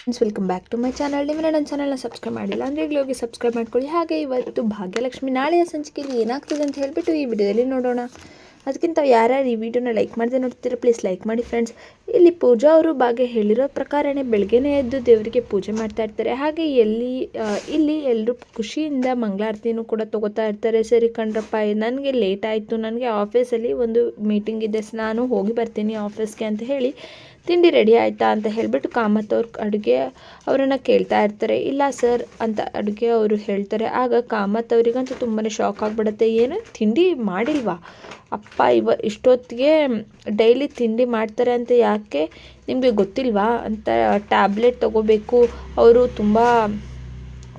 Friends welcome back to my channel ನಿಮ್ಮ ನನ್ನ ಚಾನಲ್ನ ಸಬ್ಸ್ಕ್ರೈಬ್ ಮಾಡಿಲ್ಲ ಅಂದರೆ ಈಗಲೇ ಹೋಗಿ ಸಬ್ಸ್ಕ್ರೈಬ್ ಮಾಡ್ಕೊಳ್ಳಿ. ಹಾಗೆ ಇವತ್ತು ಭಾಗ್ಯಲಕ್ಷ್ಮಿ ನಾಳೆಯ ಸಂಚಿಕೆಯಲ್ಲಿ ಏನಾಗ್ತದೆ ಅಂತ ಹೇಳಿಬಿಟ್ಟು ಈ ವಿಡಿಯೋದಲ್ಲಿ ನೋಡೋಣ. ಅದಕ್ಕಿಂತ ಯಾರ್ಯಾರು ಈ ವಿಡಿಯೋನ ಲೈಕ್ ಮಾಡದೆ ನೋಡ್ತೀರ ಪ್ಲೀಸ್ ಲೈಕ್ ಮಾಡಿ ಫ್ರೆಂಡ್ಸ್ ಇಲ್ಲಿ ಪೂಜಾ ಅವರು ಭಾಗ್ಯ ಹೇಳಿರೋ ಪ್ರಕಾರನೇ ಬೆಳಗ್ಗೆನೇ ಎದ್ದು ದೇವರಿಗೆ ಪೂಜೆ ಮಾಡ್ತಾ ಇರ್ತಾರೆ. ಹಾಗೆ ಎಲ್ಲಿ ಇಲ್ಲಿ ಎಲ್ಲರೂ ಖುಷಿಯಿಂದ ಮಂಗಳಾರತಿನೂ ಕೂಡ ತಗೋತಾ ಇರ್ತಾರೆ. ಸರಿ ಕಂಡ್ರಪ್ಪ ನನಗೆ ಲೇಟ್ ಆಯಿತು. ನನಗೆ ಆಫೀಸಲ್ಲಿ ಒಂದು ಮೀಟಿಂಗ್ ಇದೆ. ನಾನು ಹೋಗಿ ಬರ್ತೀನಿ ಆಫೀಸ್ಗೆ ಅಂತ ಹೇಳಿ ತಿಂಡಿ ರೆಡಿ ಆಯಿತಾ ಅಂತ ಹೇಳಿಬಿಟ್ಟು ಕಾಮತ್ ಅವ್ರ ಅಡುಗೆ ಅವರನ್ನು ಕೇಳ್ತಾ ಇರ್ತಾರೆ. ಇಲ್ಲ ಸರ್ ಅಂತ ಅಡುಗೆ ಅವರು ಹೇಳ್ತಾರೆ. ಆಗ ಕಾಮತ್ ಅವರಿಗಂತೂ ತುಂಬಾ ಶಾಕ್ ಆಗಿಬಿಡುತ್ತೆ. ಏನು ತಿಂಡಿ ಮಾಡಿಲ್ವಾ? ಅಪ್ಪ, ಇವ ಇಷ್ಟೊತ್ತಿಗೆ ಡೈಲಿ ತಿಂಡಿ ಮಾಡ್ತಾರೆ ಅಂತ ಯಾಕೆ ನಿಮಗೆ ಗೊತ್ತಿಲ್ವಾ? ಅಂತ ಟ್ಯಾಬ್ಲೆಟ್ ತಗೋಬೇಕು. ಅವರು ತುಂಬ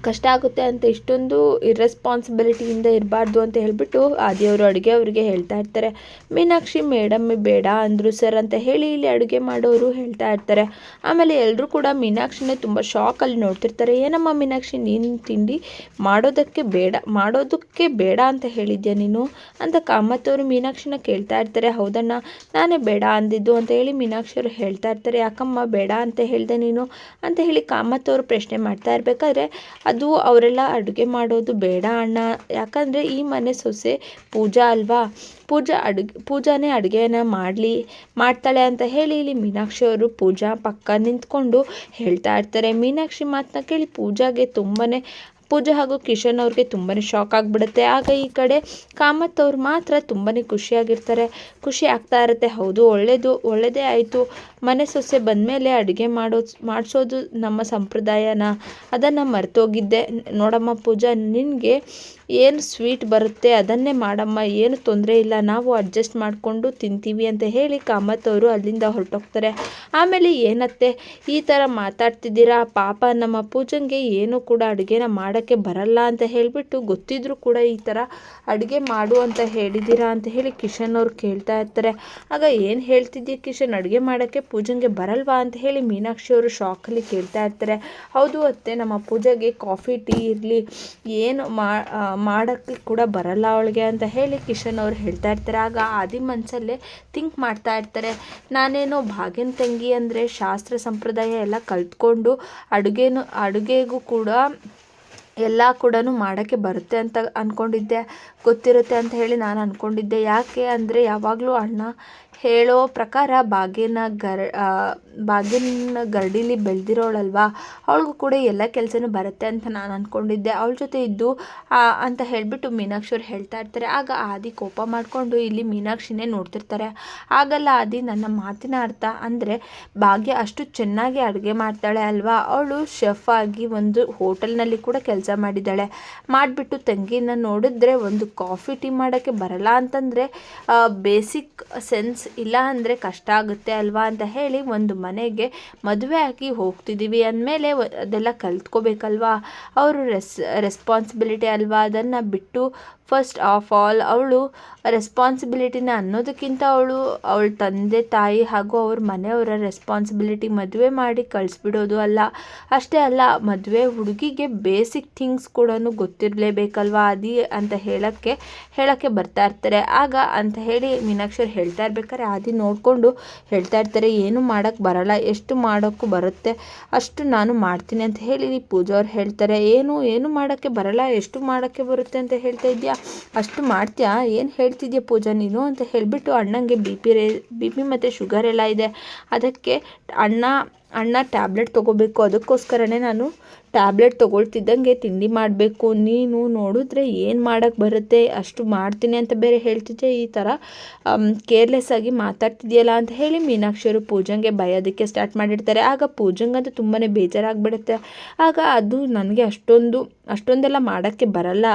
ಕಷ್ಟ ಆಗುತ್ತೆ ಅಂತ ಇಷ್ಟೊಂದು ಇರ್ರೆಸ್ಪಾನ್ಸಿಬಿಲಿಟಿಯಿಂದ ಇರಬಾರ್ದು ಅಂತ ಹೇಳಿಬಿಟ್ಟು ಆದಿಯವರು ಅಡುಗೆ ಅವರಿಗೆ ಹೇಳ್ತಾ ಇರ್ತಾರೆ. ಮೀನಾಕ್ಷಿ ಮೇಡಮ್ ಬೇಡ ಅಂದರು ಸರ್ ಅಂತ ಹೇಳಿ ಇಲ್ಲಿ ಅಡುಗೆ ಮಾಡೋರು ಹೇಳ್ತಾ ಇರ್ತಾರೆ. ಆಮೇಲೆ ಎಲ್ಲರೂ ಕೂಡ ಮೀನಾಕ್ಷಿನೇ ತುಂಬ ಶಾಕಲ್ಲಿ ನೋಡ್ತಿರ್ತಾರೆ. ಏನಮ್ಮ ಮೀನಾಕ್ಷಿ, ನೀನು ತಿಂಡಿ ಮಾಡೋದಕ್ಕೆ ಬೇಡ ಮಾಡೋದಕ್ಕೆ ಬೇಡ ಅಂತ ಹೇಳಿದ್ಯಾ ನೀನು? ಅಂತ ಕಾಮತ್ತವರು ಮೀನಾಕ್ಷಿನ ಕೇಳ್ತಾ ಇರ್ತಾರೆ. ಹೌದಣ್ಣ, ನಾನೇ ಬೇಡ ಅಂದಿದ್ದು ಅಂತ ಹೇಳಿ ಮೀನಾಕ್ಷಿಯವರು ಹೇಳ್ತಾ ಇರ್ತಾರೆ. ಯಾಕಮ್ಮ, ಬೇಡ ಅಂತ ಹೇಳಿದೆ ನೀನು? ಅಂತ ಹೇಳಿ ಕಾಮತ್ತವರು ಪ್ರಶ್ನೆ ಮಾಡ್ತಾ ಇರಬೇಕಾದ್ರೆ ಅದು ಅವರೆಲ್ಲ ಅಡುಗೆ ಮಾಡೋದು ಬೇಡ ಅಣ್ಣ. ಯಾಕಂದರೆ ಈ ಮನೆ ಸೊಸೆ ಪೂಜಾ ಅಲ್ವಾ? ಪೂಜಾ ಅಡುಗೆ, ಪೂಜಾನೇ ಅಡುಗೆಯನ್ನು ಮಾಡಲಿ, ಮಾಡ್ತಾಳೆ ಅಂತ ಹೇಳಿ ಇಲ್ಲಿ ಮೀನಾಕ್ಷಿ ಅವರು ಪೂಜಾ ಪಕ್ಕ ನಿಂತ್ಕೊಂಡು ಹೇಳ್ತಾ ಇರ್ತಾರೆ. ಮೀನಾಕ್ಷಿ ಮಾತನ್ನ ಕೇಳಿ ಪೂಜಾಗೆ ತುಂಬಾ ಪೂಜಾ ಹಾಗೂ ಕಿಶನ್ ಅವ್ರಿಗೆ ತುಂಬಾ ಶಾಕ್ ಆಗಿಬಿಡುತ್ತೆ. ಆಗ ಈ ಕಡೆ ಕಾಮತ್ ಅವ್ರು ಮಾತ್ರ ತುಂಬಾ ಖುಷಿಯಾಗಿರ್ತಾರೆ. ಖುಷಿ ಆಗ್ತಾ ಇರುತ್ತೆ. ಹೌದು ಒಳ್ಳೆಯದು ಒಳ್ಳೆಯದೇ ಆಯಿತು. ಮನೆ ಸೊಸೆ ಬಂದಮೇಲೆ ಅಡುಗೆ ಮಾಡೋ ಮಾಡಿಸೋದು ನಮ್ಮ ಸಂಪ್ರದಾಯನ. ಅದನ್ನು ಮರೆತೋಗಿದ್ದೆ. ನೋಡಮ್ಮ ಪೂಜಾ, ನಿನಗೆ ಏನು ಸ್ವೀಟ್ ಬರುತ್ತೆ ಅದನ್ನೇ ಮಾಡಮ್ಮ. ಏನು ತೊಂದರೆ ಇಲ್ಲ. ನಾವು ಅಡ್ಜಸ್ಟ್ ಮಾಡಿಕೊಂಡು ತಿಂತೀವಿ ಅಂತ ಹೇಳಿ ಕಾಮತ್ ಅವರು ಅಲ್ಲಿಂದ ಹೊರಟೋಗ್ತಾರೆ. ಆಮೇಲೆ ಏನತ್ತೆ? ಈ ಥರ ಮಾತಾಡ್ತಿದ್ದೀರಾ? ಪಾಪ ನಮ್ಮ ಪೂಜಂಗೆ ಏನು ಕೂಡ ಅಡುಗೆನ ಮಾಡೋಕ್ಕೆ ಬರಲ್ಲ ಅಂತ ಹೇಳಿಬಿಟ್ಟು ಗೊತ್ತಿದ್ರೂ ಕೂಡ ಈ ಥರ ಅಡುಗೆ ಮಾಡು ಅಂತ ಹೇಳಿದ್ದೀರಾ ಅಂತ ಹೇಳಿ ಕಿಶನ್ ಅವ್ರು ಕೇಳ್ತಾ ಇರ್ತಾರೆ. ಆಗ ಏನು ಹೇಳ್ತಿದ್ದೀಯ ಕಿಶನ್? ಅಡುಗೆ ಮಾಡೋಕ್ಕೆ ಪೂಜಂಗೆ ಬರಲ್ವಾ ಅಂತ ಹೇಳಿ ಮೀನಾಕ್ಷಿ ಅವರು ಶಾಕಲ್ಲಿ ಕೇಳ್ತಾ ಇರ್ತಾರೆ. ಹೌದು ಅತ್ತೆ, ನಮ್ಮ ಪೂಜೆಗೆ ಕಾಫಿ, ಟೀ ಇರಲಿ, ಏನು ಮಾಡೋಕ್ಕೆ ಕೂಡ ಬರಲ್ಲ ಅವಳಿಗೆ ಅಂತ ಹೇಳಿ ಕಿಶನ್ ಅವ್ರು ಹೇಳ್ತಾ ಇರ್ತಾರೆ. ಆಗ ಆದಿ ಮನಸ್ಸಲ್ಲೇ ಥಿಂಕ್ ಮಾಡ್ತಾ ಇರ್ತಾರೆ. ನಾನೇನೋ ಭಾಗ್ಯನ ತಂಗಿ ಅಂದರೆ ಶಾಸ್ತ್ರ ಸಂಪ್ರದಾಯ ಎಲ್ಲ ಕಲ್ತ್ಕೊಂಡು ಅಡುಗೆನೂ, ಅಡುಗೆಗೂ ಕೂಡ ಎಲ್ಲ ಕೂಡ ಮಾಡೋಕ್ಕೆ ಬರುತ್ತೆ ಅಂತ ಅಂದ್ಕೊಂಡಿದ್ದೆ ಗೊತ್ತಿರುತ್ತೆ ಅಂತ ಹೇಳಿ ನಾನು ಅಂದ್ಕೊಂಡಿದ್ದೆ ಯಾಕೆ ಅಂದರೆ ಯಾವಾಗಲೂ ಅಣ್ಣ ಹೇಳೋ ಪ್ರಕಾರ ಭಾಗ್ಯನ ಗರ್ ಬಾಗಿನ ಭಾಗ್ಯನ ಗರಡಿಲಿ ಬೆಳೆದಿರೋಳಲ್ವಾ, ಅವಳಿಗೂ ಕೂಡ ಎಲ್ಲ ಕೆಲಸನೂ ಬರುತ್ತೆ ಅಂತ ನಾನು ಅಂದ್ಕೊಂಡಿದ್ದೆ ಅವಳ ಜೊತೆ ಇದ್ದು ಅಂತ ಹೇಳಿಬಿಟ್ಟು ಮೀನಾಕ್ಷಿ ಅವ್ರು ಹೇಳ್ತಾ ಇರ್ತಾರೆ. ಆಗ ಆದಿ ಕೋಪ ಮಾಡಿಕೊಂಡು ಇಲ್ಲಿ ಮೀನಾಕ್ಷಿನೇ ನೋಡ್ತಿರ್ತಾರೆ. ಆಗಲ್ಲ ಆದಿ, ನನ್ನ ಮಾತಿನ ಅರ್ಥ ಅಂದರೆ ಭಾಗ್ಯ ಅಷ್ಟು ಚೆನ್ನಾಗಿ ಅಡುಗೆ ಮಾಡ್ತಾಳೆ ಅಲ್ವಾ? ಅವಳು ಶೆಫ್ ಆಗಿ ಒಂದು ಹೋಟೆಲ್ನಲ್ಲಿ ಕೂಡ ಕೆಲಸ ಮಾಡಿದ್ದಾಳೆ. ಮಾಡಿಬಿಟ್ಟು ತಂಗಿನ ನೋಡಿದ್ರೆ ಒಂದು ಕಾಫಿ ಟೀ ಮಾಡೋಕ್ಕೆ ಬರಲ್ಲ ಅಂತಂದರೆ ಬೇಸಿಕ್ ಸೆನ್ಸ್ ಇಲ್ಲ ಅಂದರೆ ಕಷ್ಟ ಆಗುತ್ತೆ ಅಲ್ವಾ ಅಂತ ಹೇಳಿ ಒಂದು ಮನೆಗೆ ಮದುವೆ ಆಗಿ ಹೋಗ್ತಿದ್ದೀವಿ ಅಂದಮೇಲೆ ಅದೆಲ್ಲ ಕಲ್ತ್ಕೋಬೇಕಲ್ವಾ? ಅವರು ರೆಸ್ ರೆಸ್ಪಾನ್ಸಿಬಿಲಿಟಿ ಅಲ್ವಾ? ಅದನ್ನು ಬಿಟ್ಟು ಫಸ್ಟ್ ಆಫ್ ಆಲ್ ಅವಳು ರೆಸ್ಪಾನ್ಸಿಬಿಲಿಟಿನ ಅನ್ನೋದಕ್ಕಿಂತ ಅವಳು ಅವಳ ತಂದೆ, ತಾಯಿ ಹಾಗೂ ಅವ್ರ ಮನೆಯವರ ರೆಸ್ಪಾನ್ಸಿಬಿಲಿಟಿ ಮದುವೆ ಮಾಡಿ ಕಳಿಸ್ಬಿಡೋದು ಅಲ್ಲ. ಅಷ್ಟೇ ಅಲ್ಲ, ಮದುವೆ ಹುಡುಗಿಗೆ ಬೇಸಿಕ್ ಥಿಂಗ್ಸ್ ಕೂಡ ಗೊತ್ತಿರಲೇಬೇಕಲ್ವಾ? ಅದಿ ಅಂತ ಹೇಳೋಕ್ಕೆ ಹೇಳೋಕ್ಕೆ ಬರ್ತಾ ಇರ್ತಾರೆ. ಆಗ ಅಂತ ಹೇಳಿ ಮೀನಾಕ್ಷರ್ ಹೇಳ್ತಾ ಇರ್ಬೇಕಾದ್ರೆ ಆದಿ ನೋಡಿಕೊಂಡು ಹೇಳ್ತಾ ಇರ್ತಾರೆ, ಏನು ಮಾಡೋಕ್ಕೆ ಬರಲ್ಲ, ಎಷ್ಟು ಮಾಡೋಕ್ಕೂ ಬರುತ್ತೆ, ಅಷ್ಟು ನಾನು ಮಾಡ್ತೀನಿ ಅಂತ ಹೇಳಿ ಪೂಜಾ ಅವ್ರು ಹೇಳ್ತಾರೆ. ಏನು ಏನು ಮಾಡೋಕ್ಕೆ ಬರಲ್ಲ, ಎಷ್ಟು ಮಾಡೋಕ್ಕೆ ಬರುತ್ತೆ ಅಂತ ಹೇಳ್ತಾ ಇದೆಯಾ ಅಷ್ಟು ಮಾಡ್ತೀಯಾ? ಏನು ಹೇಳ್ತಿದ್ಯಾ ಪೂಜಾ ನೀನು? ಅಂತ ಹೇಳಿಬಿಟ್ಟು ಅಣ್ಣಂಗೆ ಬಿ ಪಿ ರೇ, ಬಿ ಪಿ ಮತ್ತು ಶುಗರ್ ಎಲ್ಲ ಇದೆ. ಅದಕ್ಕೆ ಅಣ್ಣ ಅಣ್ಣ ಟ್ಯಾಬ್ಲೆಟ್ ತೊಗೋಬೇಕು. ಅದಕ್ಕೋಸ್ಕರನೇ ನಾನು ಟ್ಯಾಬ್ಲೆಟ್ ತೊಗೊಳ್ತಿದ್ದಂಗೆ ತಿಂಡಿ ಮಾಡಬೇಕು. ನೀನು ನೋಡಿದ್ರೆ ಏನು ಮಾಡೋಕ್ಕೆ ಬರುತ್ತೆ? ಅಷ್ಟು ಮಾಡ್ತೀನಿ ಅಂತ ಬೇರೆ ಹೇಳ್ತಿದ್ದೆ ಈ ಥರ ಕೇರ್ಲೆಸ್ ಆಗಿ ಮಾತಾಡ್ತಿದ್ಯಲ್ಲ ಅಂತ ಹೇಳಿ ಮೀನಾಕ್ಷಿಯವರು ಪೂಜಂಗೆ ಬಯೋದಕ್ಕೆ ಸ್ಟಾರ್ಟ್ ಮಾಡಿರ್ತಾರೆ. ಆಗ ಪೂಜಂಗಂತೂ ತುಂಬಾ ಬೇಜಾರಾಗ್ಬಿಡುತ್ತೆ. ಆಗ ಅದು ನನಗೆ ಅಷ್ಟೊಂದು, ಅಷ್ಟೊಂದೆಲ್ಲ ಮಾಡೋಕ್ಕೆ ಬರಲ್ಲ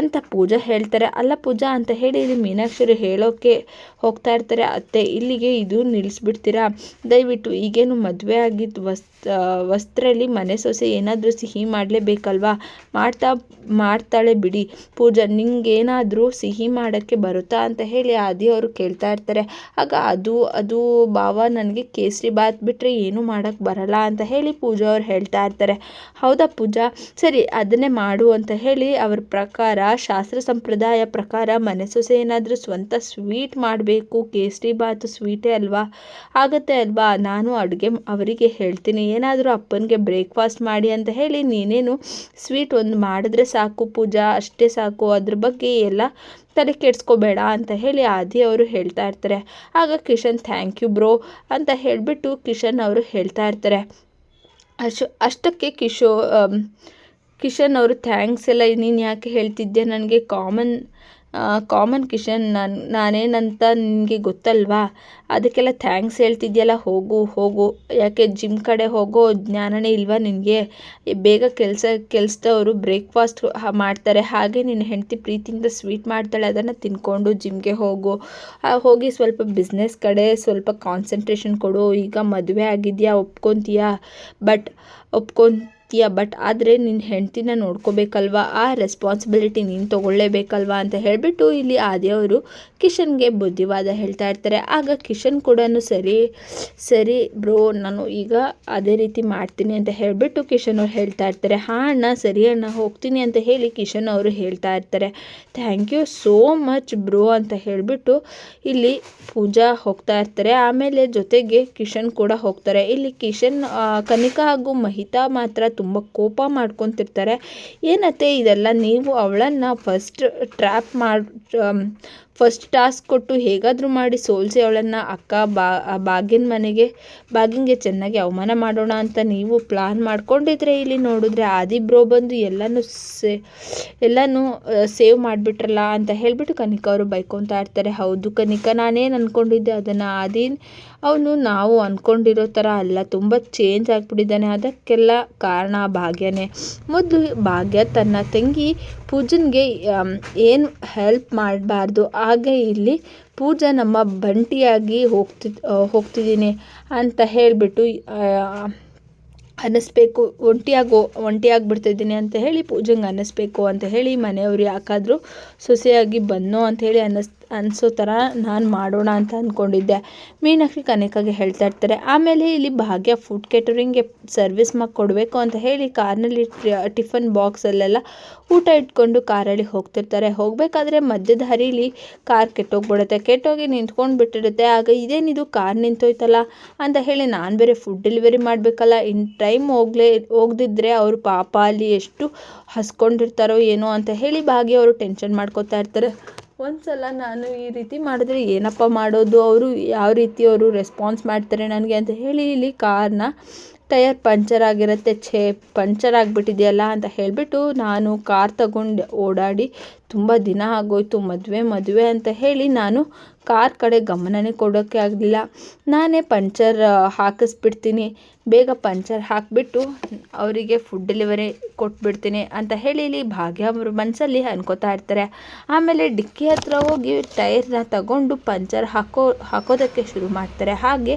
ಅಂತ ಪೂಜಾ ಹೇಳ್ತಾರೆ. ಅಲ್ಲ ಪೂಜಾ ಅಂತ ಹೇಳಿ ಇಲ್ಲಿ ಮೀನಾಕ್ಷರಿ ಹೇಳೋಕ್ಕೆ ಹೋಗ್ತಾ ಇರ್ತಾರೆ. ಅತ್ತೆ, ಇಲ್ಲಿಗೆ ಇದು ನಿಲ್ಲಿಸ್ಬಿಡ್ತೀರಾ ದಯವಿಟ್ಟು ಈಗೇನು ಮದುವೆ ಆಗಿದ್ದು ವಸ್ ವಸ್ತ್ರಲ್ಲಿ ಮನೆ ಸೊಸೆ ಏನಾದರೂ ಸಿಹಿ ಮಾಡಲೇಬೇಕಲ್ವಾ? ಮಾಡ್ತಾ, ಮಾಡ್ತಾಳೆ ಬಿಡಿ. ಪೂಜಾ, ನಿಂಗೇನಾದರೂ ಸಿಹಿ ಮಾಡೋಕ್ಕೆ ಬರುತ್ತಾ ಅಂತ ಹೇಳಿ ಆದಿ ಅವರು ಕೇಳ್ತಾ ಇರ್ತಾರೆ. ಆಗ ಅದು ಅದು ಭಾವ ನನಗೆ ಕೇಸರಿ ಬಾತ್ ಬಿಟ್ಟರೆ ಏನೂ ಮಾಡೋಕ್ಕೆ ಬರಲ್ಲ ಅಂತ ಹೇಳಿ ಪೂಜಾ ಅವ್ರು ಹೇಳ್ತಾ ಇರ್ತಾರೆ. ಹೌದಾ ಪೂಜಾ? ಸರಿ, ಅದನ್ನೇ ಮಾಡು ಅಂತ ಹೇಳಿ ಅವ್ರ ಪ್ರಕಾರ, ಶಾಸ್ತ್ರ ಸಂಪ್ರದಾಯ ಪ್ರಕಾರ ಮನೆ ಸೊಸೆ ಏನಾದರೂ ಸ್ವಂತ ಸ್ವೀಟ್ ಮಾಡಬೇಕು. ಕೇಸರಿ ಬಾತು ಸ್ವೀಟೇ ಅಲ್ವಾ? ಆಗತ್ತೆ ಅಲ್ವಾ? ನಾನು ಅಡುಗೆ ಅವರಿಗೆ ಹೇಳ್ತೀನಿ, ಏನಾದರೂ ಅಪ್ಪನಿಗೆ ಬ್ರೇಕ್ಫಾಸ್ಟ್ ಮಾಡಿ ಅಂತ ಹೇಳಿ ನೀನೇನು ಸ್ವೀಟ್ ಒಂದು ಮಾಡಿದ್ರೆ ಸಾಕು ಪೂಜಾ, ಅಷ್ಟೇ ಸಾಕು, ಅದ್ರ ಬಗ್ಗೆ ಎಲ್ಲ ತಲೆ ಕೆಡಿಸ್ಕೋಬೇಡ ಅಂತ ಹೇಳಿ ಆದಿ ಅವರು ಹೇಳ್ತಾ ಇರ್ತಾರೆ. ಆಗ ಕಿಶನ್ ಥ್ಯಾಂಕ್ ಯು ಬ್ರೋ ಅಂತ ಹೇಳಿಬಿಟ್ಟು ಕಿಶನ್ ಅವರು ಹೇಳ್ತಾ ಇರ್ತಾರೆ. ಅಶ್, ಅಷ್ಟಕ್ಕೆ ಕಿಶೋ ಕಿಶನ್ ಅವರು ಥ್ಯಾಂಕ್ಸ್ ಎಲ್ಲ ನೀನು ಯಾಕೆ ಹೇಳ್ತಿದ್ದೆ ನನಗೆ ಕಾಮನ್ ಕಾಮನ್ ಕಿಶನ್ ನಾನು, ನಾನೇನಂತ ನಿನಗೆ ಗೊತ್ತಲ್ವಾ? ಅದಕ್ಕೆಲ್ಲ ಥ್ಯಾಂಕ್ಸ್ ಹೇಳ್ತಿದ್ಯಲ್ಲ, ಹೋಗು ಹೋಗು. ಯಾಕೆ ಜಿಮ್ ಕಡೆ ಹೋಗೋ ಜ್ಞಾನನೇ ಇಲ್ವಾ ನಿನಗೆ? ಬೇಗ ಕೆಲಸ, ಕೆಲಸದವರು ಬ್ರೇಕ್ಫಾಸ್ಟ್ ಮಾಡ್ತಾರೆ. ಹಾಗೆ ನಿನ್ನ ಹೆಂಡತಿ ಪ್ರೀತಿಯಿಂದ ಸ್ವೀಟ್ ಮಾಡ್ತಾಳೆ, ಅದನ್ನು ತಿನ್ಕೊಂಡು ಜಿಮ್ಗೆ ಹೋಗು. ಹೋಗಿ ಸ್ವಲ್ಪ ಬಿಸ್ನೆಸ್ ಕಡೆ ಸ್ವಲ್ಪ ಕಾನ್ಸಂಟ್ರೇಷನ್ ಕೊಡು. ಈಗ ಮದುವೆ ಆಗಿದೆಯಾ, ಒಪ್ಕೊತೀಯಾ? ಬಟ್ ಒಪ್ಕೊತೀಯ ಬಟ್ ಆದರೆ ನಿನ್ನ ಹೆಂಡ್ತಿನ ನೋಡ್ಕೋಬೇಕಲ್ವಾ? ಆ ರೆಸ್ಪಾನ್ಸಿಬಿಲಿಟಿ ನೀನು ತೊಗೊಳ್ಳೇಬೇಕಲ್ವಾ ಅಂತ ಹೇಳಿಬಿಟ್ಟು ಇಲ್ಲಿ ಆದಿಯವರು ಕಿಶನ್ಗೆ ಬುದ್ಧಿವಾದ ಹೇಳ್ತಾ ಇರ್ತಾರೆ. ಆಗ ಕಿಶನ್ ಕೂಡ ಸರಿ ಸರಿ ಬ್ರೋ, ನಾನು ಈಗ ಅದೇ ರೀತಿ ಮಾಡ್ತೀನಿ ಅಂತ ಹೇಳಿಬಿಟ್ಟು ಕಿಶನ್ ಅವ್ರು ಹೇಳ್ತಾ ಇರ್ತಾರೆ. ಹಾಂ ಅಣ್ಣ, ಸರಿ ಅಣ್ಣ, ಹೋಗ್ತೀನಿ ಅಂತ ಹೇಳಿ ಕಿಶನ್ ಅವರು ಹೇಳ್ತಾ ಇರ್ತಾರೆ. Thank you so much bro ಅಂತ ಹೇಳಿಬಿಟ್ಟು ಇಲ್ಲಿ ಪೂಜಾ ಹೋಗ್ತಾ ಇರ್ತಾರೆ. ಆಮೇಲೆ ಜೊತೆಗೆ ಕಿಶನ್ ಕೂಡ ಹೋಗ್ತಾರೆ. ಇಲ್ಲಿ ಕಿಶನ್ ಕನಿಕಾ ಹಾಗೂ ಮಹಿತಾ ಮಾತ್ರ ತುಂಬ ಕೋಪ ಮಾಡ್ಕೊತಿರ್ತಾರೆ. ಏನತ್ತೆ ಇದೆಲ್ಲ ನೀವು ಅವಳನ್ನು ಫಸ್ಟ್ ಟ್ರ್ಯಾಪ್ ಮಾಡಿ ಫಸ್ಟ್ ಟಾಸ್ಕ್ ಕೊಟ್ಟು ಹೇಗಾದರೂ ಮಾಡಿ ಸೋಲಿಸಿ ಅವಳನ್ನು ಅಕ್ಕ, ಬಾ, ಆ ಬಾಗಿನ ಮನೆಗೆ, ಬಾಗಿನ್ಗೆ ಚೆನ್ನಾಗಿ ಅವಮಾನ ಮಾಡೋಣ ಅಂತ ನೀವು ಪ್ಲಾನ್ ಮಾಡ್ಕೊಂಡಿದ್ರೆ ಇಲ್ಲಿ ನೋಡಿದ್ರೆ ಆದಿಬ್ರೋ ಬಂದು ಎಲ್ಲನೂ ಸೇ, ಎಲ್ಲನೂ ಸೇವ್ ಮಾಡಿಬಿಟ್ರಲ್ಲ ಅಂತ ಹೇಳಿಬಿಟ್ಟು ಕನಿಕ ಅವರು ಬೈಕೊತಾ ಇರ್ತಾರೆ. ಹೌದು ಕನಿಕ, ನಾನೇನು ಅಂದ್ಕೊಂಡಿದ್ದೆ ಅದನ್ನು ಆದಿ ಅವನು ನಾವು ಅಂದ್ಕೊಂಡಿರೋ ಥರ ಅಲ್ಲ, ತುಂಬ ಚೇಂಜ್ ಆಗಿಬಿಟ್ಟಿದ್ದಾನೆ. ಅದಕ್ಕೆಲ್ಲ ಕಾರಣ ಭಾಗ್ಯನೇ. ಮೊದಲು ಭಾಗ್ಯ ತನ್ನ ತಂಗಿ ಪೂಜನ್ಗೆ ಏನು ಹೆಲ್ಪ್ ಮಾಡಬಾರ್ದು ಹಾಗೆ ಇಲ್ಲಿ ಪೂಜಾ ನಮ್ಮ ಬಂಟಿಯಾಗಿ ಹೋಗ್ತಿ ಹೋಗ್ತಿದ್ದೀನಿ ಅಂತ ಹೇಳಿಬಿಟ್ಟು ಅನ್ನಿಸ್ಬೇಕು. ಒಂಟಿಯಾಗಿ ಒಂಟಿಯಾಗಿ ಬಿಡ್ತಿದ್ದೀನಿ ಅಂತ ಹೇಳಿ ಪೂಜೆಗೆ ಅನ್ನಿಸ್ಬೇಕು ಅಂತ ಹೇಳಿ ಮನೆಯವ್ರು ಯಾಕಾದರೂ ಸೊಸೆಯಾಗಿ ಬನ್ನೋ ಅಂತ ಹೇಳಿ ಅನ್ನಿಸ್ ಅನಿಸೋ ಥರ ನಾನು ಮಾಡೋಣ ಅಂತ ಅಂದ್ಕೊಂಡಿದ್ದೆ ಮೀನಾಕ್ಷಿ ಕನಿಕಾಗೆ ಹೇಳ್ತಾ ಇರ್ತಾರೆ, ಆಮೇಲೆ ಇಲ್ಲಿ ಭಾಗ್ಯ ಫುಡ್ ಕೇಟರಿಂಗ್ಗೆ ಸರ್ವಿಸ್ ಮಾಡಿ ಕೊಡಬೇಕು ಅಂತ ಹೇಳಿ ಕಾರ್ನಲ್ಲಿ ಟಿಫನ್ ಬಾಕ್ಸಲ್ಲೆಲ್ಲ ಊಟ ಇಟ್ಕೊಂಡು ಕಾರಲ್ಲಿ ಹೋಗ್ತಿರ್ತಾರೆ. ಹೋಗಬೇಕಾದ್ರೆ ಮಧ್ಯದ ಹರಿಲಿ ಕಾರ್ ಕೆಟ್ಟೋಗ್ಬಿಡುತ್ತೆ. ಕೆಟ್ಟೋಗಿ ನಿಂತ್ಕೊಂಡು ಬಿಟ್ಟಿರುತ್ತೆ. ಆಗ ಇದೇನಿದು ಕಾರ್ ನಿಂತೋಯ್ತಲ್ಲ ಅಂತ ಹೇಳಿ ನಾನು ಬೇರೆ ಫುಡ್ ಡೆಲಿವರಿ ಮಾಡಬೇಕಲ್ಲ, ಇನ್ ಟೈಮ್ ಹೋಗ್ಲೇ, ಹೋಗ್ದಿದ್ರೆ ಅವರು ಪಾಪ ಅಲ್ಲಿ ಎಷ್ಟು ಹಸ್ಕೊಂಡಿರ್ತಾರೋ ಏನೋ ಅಂತ ಹೇಳಿ ಭಾಗ್ಯ ಅವರು ಟೆನ್ಷನ್ ಮಾಡ್ಕೋತಾ ಇರ್ತಾರೆ. ಒಂದ್ಸಲ ನಾನು ಈ ರೀತಿ ಮಾಡಿದ್ರೆ ಏನಪ್ಪ ಮಾಡೋದು? ಅವರು ಯಾವ ರೀತಿ ಅವರು ರೆಸ್ಪಾನ್ಸ್ ಮಾಡ್ತಾರೆ ನನಗೆ ಅಂತ ಹೇಳಿ ಇಲ್ಲಿ ಕಾರ್ನ ಟಯರ್ ಪಂಚರ್ ಆಗಿರುತ್ತೆ, ಛೇ, ಪಂಚರ್ ಆಗಿಬಿಟ್ಟಿದೆಯಲ್ಲ ಅಂತ ಹೇಳಿಬಿಟ್ಟು ನಾನು ಕಾರ್ ತಗೊಂಡು ಓಡಾಡಿ ತುಂಬ ದಿನ ಆಗೋಯ್ತು, ಮದುವೆ ಮದುವೆ ಅಂತ ಹೇಳಿ ನಾನು ಕಾರ್ ಕಡೆ ಗಮನನೇ ಕೊಡೋಕ್ಕೆ ಆಗಲಿಲ್ಲ. ನಾನೇ ಪಂಚರ್ ಹಾಕಿಸ್ಬಿಡ್ತೀನಿ. ಬೇಗ ಪಂಚರ್ ಹಾಕಿಬಿಟ್ಟು ಅವರಿಗೆ ಫುಡ್ ಡೆಲಿವರಿ ಕೊಟ್ಬಿಡ್ತೀನಿ ಅಂತ ಹೇಳಿ ಇಲ್ಲಿ ಭಾಗ್ಯ ಅವ್ರ ಮನಸ್ಸಲ್ಲಿ ಅನ್ಕೋತಾ ಇರ್ತಾರೆ. ಆಮೇಲೆ ಡಿಕ್ಕಿ ಹತ್ರ ಹೋಗಿ ಟೈರ್ನ ತಗೊಂಡು ಪಂಚರ್ ಹಾಕೋ, ಹಾಕೋದಕ್ಕೆ ಶುರು ಮಾಡ್ತಾರೆ. ಹಾಗೆ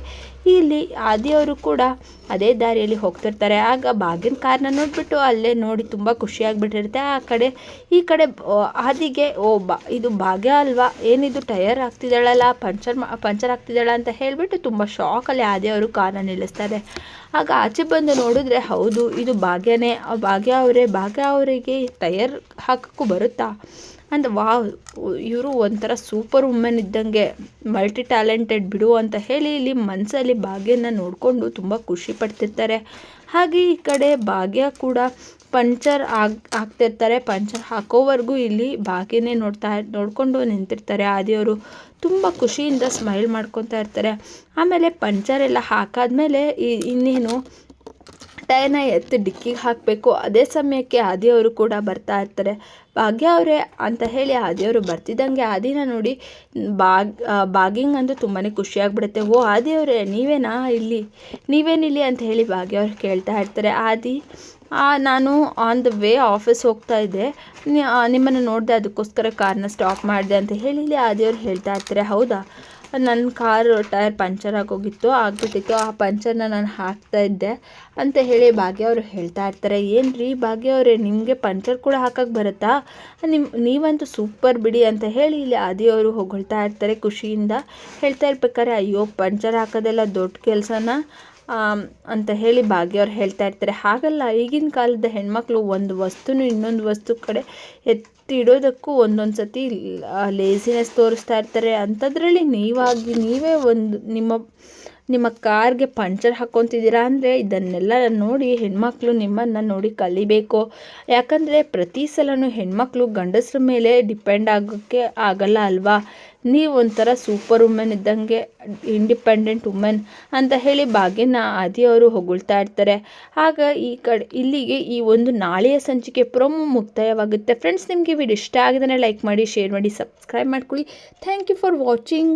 ಇಲ್ಲಿ ಆದಿಯವರು ಕೂಡ ಅದೇ ದಾರಿಯಲ್ಲಿ ಹೋಗ್ತಿರ್ತಾರೆ. ಆಗ ಬಾಗಿನ ಕಾರ್ನ ನೋಡಿಬಿಟ್ಟು ಅಲ್ಲೇ ನೋಡಿ ತುಂಬ ಖುಷಿಯಾಗಿಬಿಟ್ಟಿರುತ್ತೆ ಆ ಕಡೆ, ಈ ಕಡೆ ಆ, ಓ ಬಾ ಇದು ಭಾಗ್ಯ ಅಲ್ವಾ? ಏನಿದು ಟಯರ್ ಆಗ್ತಿದ್ದಾಳಲ್ಲ ಪಂಚರ್ ಮಾ ಪಂಚರ್ ಆಗ್ತಿದ್ದಾಳ ಅಂತ ಹೇಳಿಬಿಟ್ಟು ತುಂಬ ಶಾಕಲ್ಲಿ ಆದಿಯವರು ಕಾರನ್ನು ನಿಲ್ಲಿಸ್ತಾರೆ. ಆಗ ಆಚೆ ಬಂದು ನೋಡಿದ್ರೆ ಹೌದು ಇದು ಭಾಗ್ಯನೇ. ಆ ಭಾಗ್ಯ ಅವರೇ ಭಾಗ್ಯ ಅವರಿಗೆ ಟಯರ್ ಹಾಕೋಕ್ಕೂ ಬರುತ್ತಾ? ಅಂದ್ ವಾ ಇವರು ಒಂಥರ ಸೂಪರ್ ವುಮೆನ್ ಇದ್ದಂಗೆ ಮಲ್ಟಿ ಟ್ಯಾಲೆಂಟೆಡ್ ಬಿಡು ಅಂತ ಹೇಳಿ ಇಲ್ಲಿ ಮನಸ್ಸಲ್ಲಿ ಭಾಗ್ಯನ ನೋಡಿಕೊಂಡು ತುಂಬ ಖುಷಿ ಪಡ್ತಿರ್ತಾರೆ. ಹಾಗೆ ಈ ಕಡೆ ಭಾಗ್ಯ ಕೂಡ ಪಂಚರ್ ಆಗ್, ಆಗ್ತಿರ್ತಾರೆ. ಪಂಚರ್ ಹಾಕೋವರೆಗೂ ಇಲ್ಲಿ ಬಾಕಿನೇ ನೋಡ್ತಾ, ನೋಡಿಕೊಂಡು ನಿಂತಿರ್ತಾರೆ. ಆದಿಯವರು ತುಂಬ ಖುಷಿಯಿಂದ ಸ್ಮೈಲ್ ಮಾಡ್ಕೊತಾ ಇರ್ತಾರೆ. ಆಮೇಲೆ ಪಂಚರ್ ಎಲ್ಲ ಹಾಕಾದ್ಮೇಲೆ ಇನ್ನೇನು ಟೈರ್ನ ಎತ್ತಿ ಡಿಕ್ಕಿಗೆ ಹಾಕಬೇಕು. ಅದೇ ಸಮಯಕ್ಕೆ ಆದಿಯವರು ಕೂಡ ಬರ್ತಾ ಇರ್ತಾರೆ. ಭಾಗ್ಯ ಅವರೇ ಅಂತ ಹೇಳಿ ಆದಿಯವರು ಬರ್ತಿದ್ದಂಗೆ ಆದಿನ ನೋಡಿ ಬಾಗ್ ಬಾಗಿಂಗ್ ಅಂತೂ ತುಂಬಾ ಖುಷಿಯಾಗ್ಬಿಡುತ್ತೆ ಓ ಆದಿಯವರೇ ನೀವೇನಾ ಇಲ್ಲಿ? ನೀವೇನಿಲ್ಲಿ ಅಂತ ಹೇಳಿ ಭಾಗ್ಯ ಅವ್ರು ಕೇಳ್ತಾ ಇರ್ತಾರೆ. ಆದಿ ನಾನು ಆನ್ ದ ವೇ ಆಫೀಸ್ ಹೋಗ್ತಾ ಇದ್ದೆ. ನಿಮ್ಮನ್ನು ನೋಡಿದೆ ಅದಕ್ಕೋಸ್ಕರ ಕಾರ್ನ ಸ್ಟಾಪ್ ಮಾಡಿದೆ ಅಂತ ಹೇಳಿ ಇಲ್ಲಿ ಆದಿಯವ್ರು ಹೇಳ್ತಾ ಇರ್ತಾರೆ. ಹೌದಾ? ನನ್ನ ಕಾರ್ ಟೈರ್ ಪಂಚರ್ ಆಗೋಗಿತ್ತು. ಆಗಿಬಿಟ್ಟಿತ್ತು. ಆ ಪಂಚರ್ನ ನಾನು ಹಾಕ್ತಾ ಇದ್ದೆ. ಅಂತ ಹೇಳಿ ಭಾಗ್ಯ ಅವರು ಹೇಳ್ತಾ ಇರ್ತಾರೆ ಏನು ರೀ ಭಾಗ್ಯ ಅವರೇ, ನಿಮಗೆ ಪಂಚರ್ ಕೂಡ ಹಾಕಕ್ಕೆ ಬರುತ್ತಾ? ನಿಮ್ಮ ನೀವಂತೂ ಸೂಪರ್ ಬಿಡಿ ಅಂತ ಹೇಳಿ ಇಲ್ಲಿ ಆದಿಯವರು ಹೊಗಳ್ತಾ ಇರ್ತಾರೆ ಖುಷಿಯಿಂದ. ಹೇಳ್ತಾ ಇರ್ಬೇಕಾದ್ರೆ, ಅಯ್ಯೋ, ಪಂಚರ್ ಹಾಕೋದೆಲ್ಲ ದೊಡ್ಡ ಕೆಲಸನ? ಅಂತ ಹೇಳಿ ಭಾಗ್ಯ ಅವ್ರು ಹೇಳ್ತಾ ಇರ್ತಾರೆ. ಹಾಗಲ್ಲ, ಈಗಿನ ಕಾಲದ ಹೆಣ್ಮಕ್ಳು ಒಂದು ವಸ್ತುನೂ ಇನ್ನೊಂದು ವಸ್ತು ಕಡೆ ಎತ್ತಿ ಇಡೋದಕ್ಕೂ ಒಂದೊಂದು ಸತಿ ಲೇಸಿನೆಸ್ ತೋರಿಸ್ತಾ ಇರ್ತಾರೆ. ಅಂಥದ್ರಲ್ಲಿ ನೀವಾಗಿ, ನೀವೇ ಒಂದು ನಿಮ್ಮ ನಿಮ್ಮ ಕಾರ್ಗೆ ಪಂಚರ್ ಹಾಕ್ಕೊತಿದ್ದೀರಾ ಅಂದರೆ ಇದನ್ನೆಲ್ಲ ನೋಡಿ ಹೆಣ್ಮಕ್ಳು ನಿಮ್ಮನ್ನು ನೋಡಿ ಕಲಿಬೇಕು. ಯಾಕಂದರೆ ಪ್ರತಿ ಸಲನೂ ಹೆಣ್ಮಕ್ಳು ಗಂಡಸ್ರ ಮೇಲೆ ಡಿಪೆಂಡ್ ಆಗೋಕ್ಕೆ ಆಗಲ್ಲ ಅಲ್ವಾ? ನೀವು ಒಂಥರ ಸೂಪರ್ ವುಮೆನ್ ಇದ್ದಂಗೆ ಇಂಡಿಪೆಂಡೆಂಟ್ ವುಮೆನ್ ಅಂತ ಹೇಳಿ ಭಾಗ್ಯನ ಆದಿಯವರು ಹೊಗಳ್ತಾ ಇರ್ತಾರೆ. ಆಗ ಈ ಕಡೆ ಇಲ್ಲಿಗೆ ಈ ಒಂದು ನಾಳೆಯ ಸಂಚಿಕೆ ಪ್ರೊಮೋ ಮುಕ್ತಾಯವಾಗುತ್ತೆ. ಫ್ರೆಂಡ್ಸ್ ನಿಮಗೆ ವಿಡಿಯೋ ಇಷ್ಟ ಆಗಿದ್ರೆ ಲೈಕ್ ಮಾಡಿ ಶೇರ್ ಮಾಡಿ ಸಬ್ಸ್ಕ್ರೈಬ್ ಮಾಡ್ಕೊಳ್ಳಿ. Thank you for watching